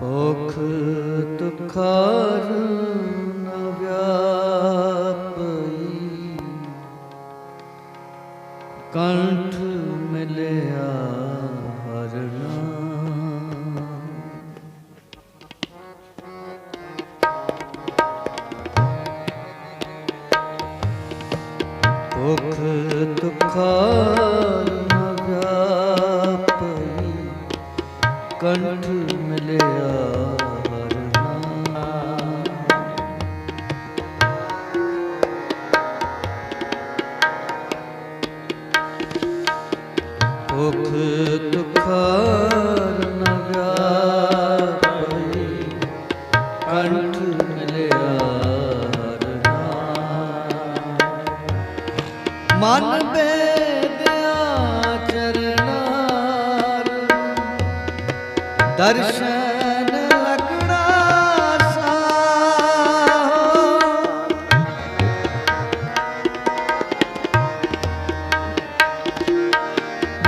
ਭੁਖ ਤੁਖਾਰ ਭੁਖ ਦੁਖਾਲ ਮਗਾਪਈ ਕੰਠ ਮਿਲਿਆ ਮਨ ਬੇਦਿਆ ਚਰਨਾਰ ਦਰਸ਼ਨ ਲਗਣਾ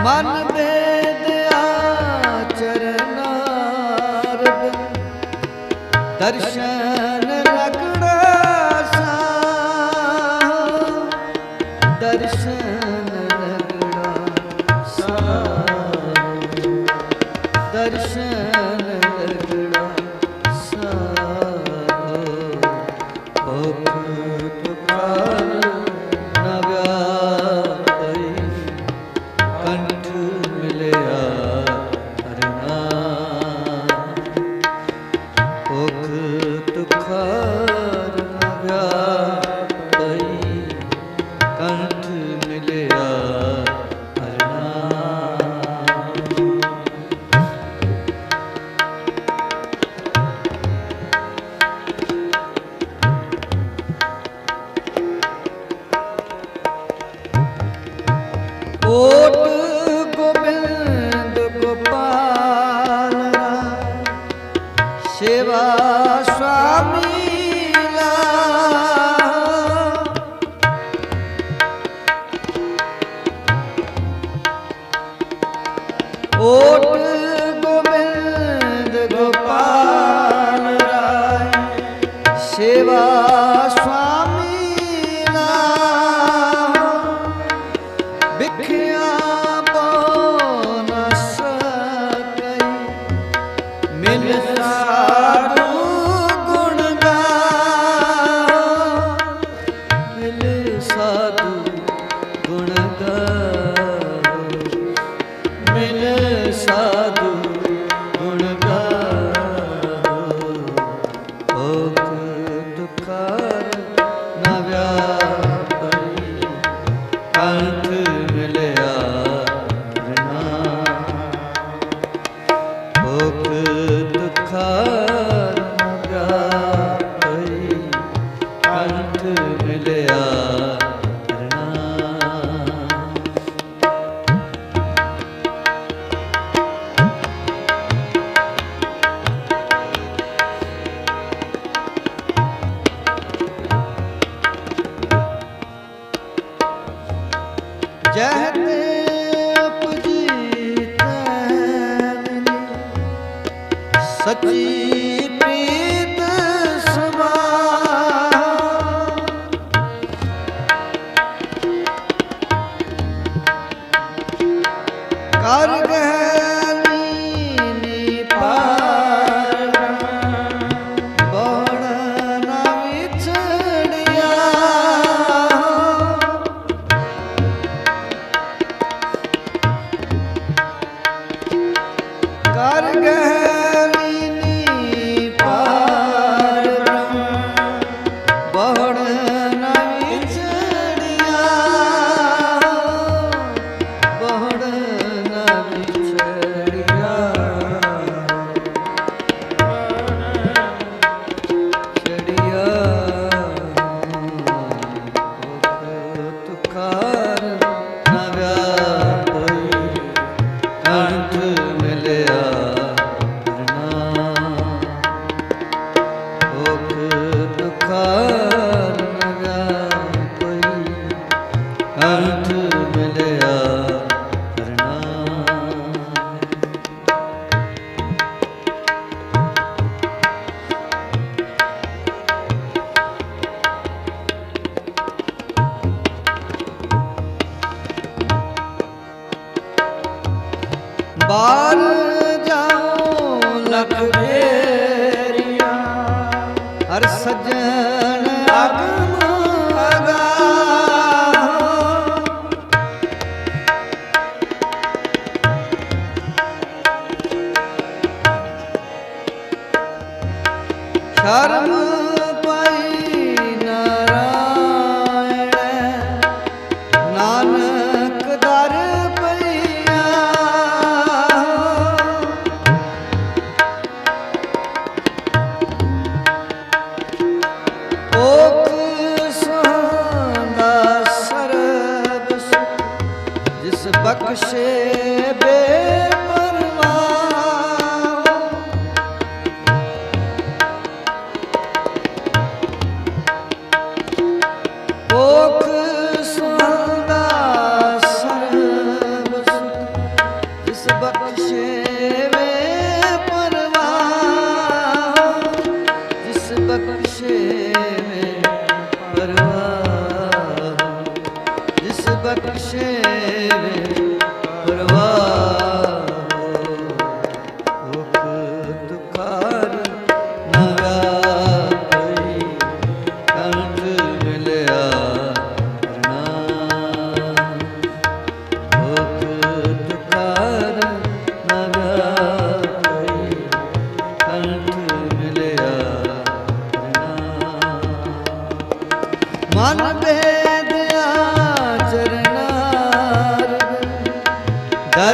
ਮਨ ਬੇਦਿਆ ਚਰਨਾਰ ਦਰਸ਼ਨ ಕೃಷ್ಣ ওঠ কথা প্রিয় ਬਖਸ਼ੇ ਬੇਪਰਵਾਹ 내